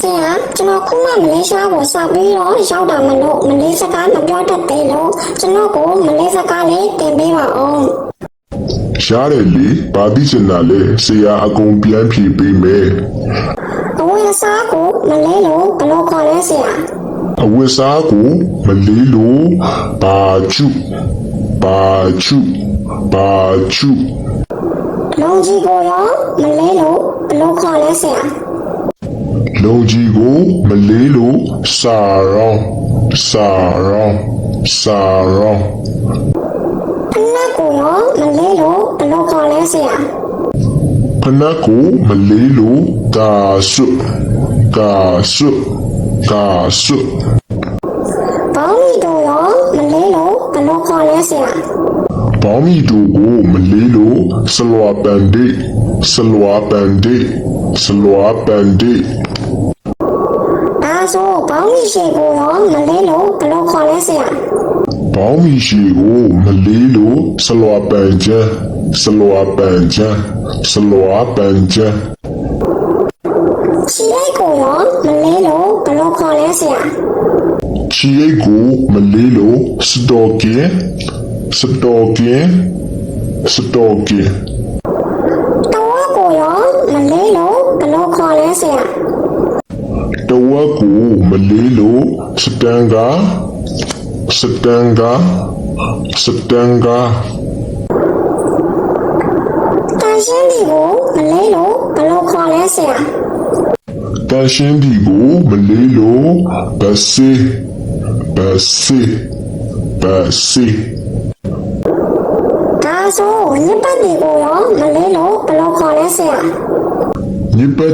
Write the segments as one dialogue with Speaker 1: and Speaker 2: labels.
Speaker 1: ဆရာကျွန်တော်ခုမှမလေးရှားကိုစပြီးတော့ရောက်တာမလို့မလေးစကားမပြောတတ်သေးလို့ကျွန်တော်ကိုမလေးစကားလေးသင်ပေးပါအောင်
Speaker 2: ရှားတယ်လေဘာသိချင်တာလဲဆရာအကုန်ပြန်ဖြေပေးမယ်
Speaker 1: အဝယ်စားကိုမလေးလို့ဘယ်လိုခေါ်လဲဆရာ
Speaker 2: အဝတ်စားကိုမလေးလို့ဘာချူဘာချူဘာချူ
Speaker 1: လုံကြီးကိုရောမလေးလို့ဘယ်လိုခေါ်လဲဆရာ
Speaker 2: လုံကြီးကိုမလေးလို့စာရောင်းစာရောင်းစာရောင်း
Speaker 1: ဖနက်ကိုရောမလေးလို့ဘယ်လိုခေါ်လဲဆရာ
Speaker 2: ဖနက်ကိုမလေးလို့ကာဆွကာဆွကာဆွ
Speaker 1: ဘောင်းမီတို့ရောမလေးလို့ဘယ်လိုခေါ်လဲဆရာ
Speaker 2: ဘောင်းမီတို့ကိုမလေးလို့ဆလွာပန်ဒေဆလွာပန်ဒေဆလွာပန်ဒေ
Speaker 1: ဒါဆို ဘောင်းမီရှိကိုရောမလေးလို့ဘယ်လိုခေါ်လဲဆရာ
Speaker 2: ဘောင်းမီရှိကိုမလေးလို့ဆလွာပန်ချမ်းဆလွာပန်ချမ်းဆလွာပန်ချမ်း
Speaker 1: ချီလိုက်ကိုရောမလေးလို့ဘယ်လိုခေါ်လဲဆရာ
Speaker 2: ချီရိတ်ကိုမလေးလို့စတော်ကင်စတော်ကင်စတော်ကင်
Speaker 1: တော်ကိုရောမလေးလို့ဘယ်လိုခေါ်လဲဆရာ
Speaker 2: တ ဝက်ကိုမလေးလို့စတန်ကစတန်ကစတန်က
Speaker 1: တန်ရှင်းဒီကိုမလေးလို့ဘယ်လိုခေါ်လဲဆရာ
Speaker 2: တန်ရှင်းဒီကိုမလေးလို့ဘစီဘစီဘစီ
Speaker 1: ဒါဆိုညစ်ပတ်ဒီကိုရောမလေးလို့ဘယ်လိုခေါ်လဲဆရာ
Speaker 2: ညစ်ပတ်ဒီကိုမ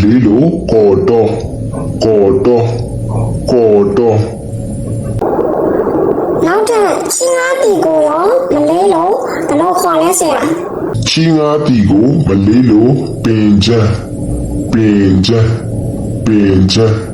Speaker 2: လေးလို့ကော်တော့ကော်တော့ကော်တော့
Speaker 1: နောက်ထပ်ချင်းငါးတီကိုရောမလေးလို့ဘယ်လိုခေါ်လဲဆရာ
Speaker 2: ချီငါတီကိုမလေးလို့ပင်ချမ်းပင်ချမ်းပင်ချမ်း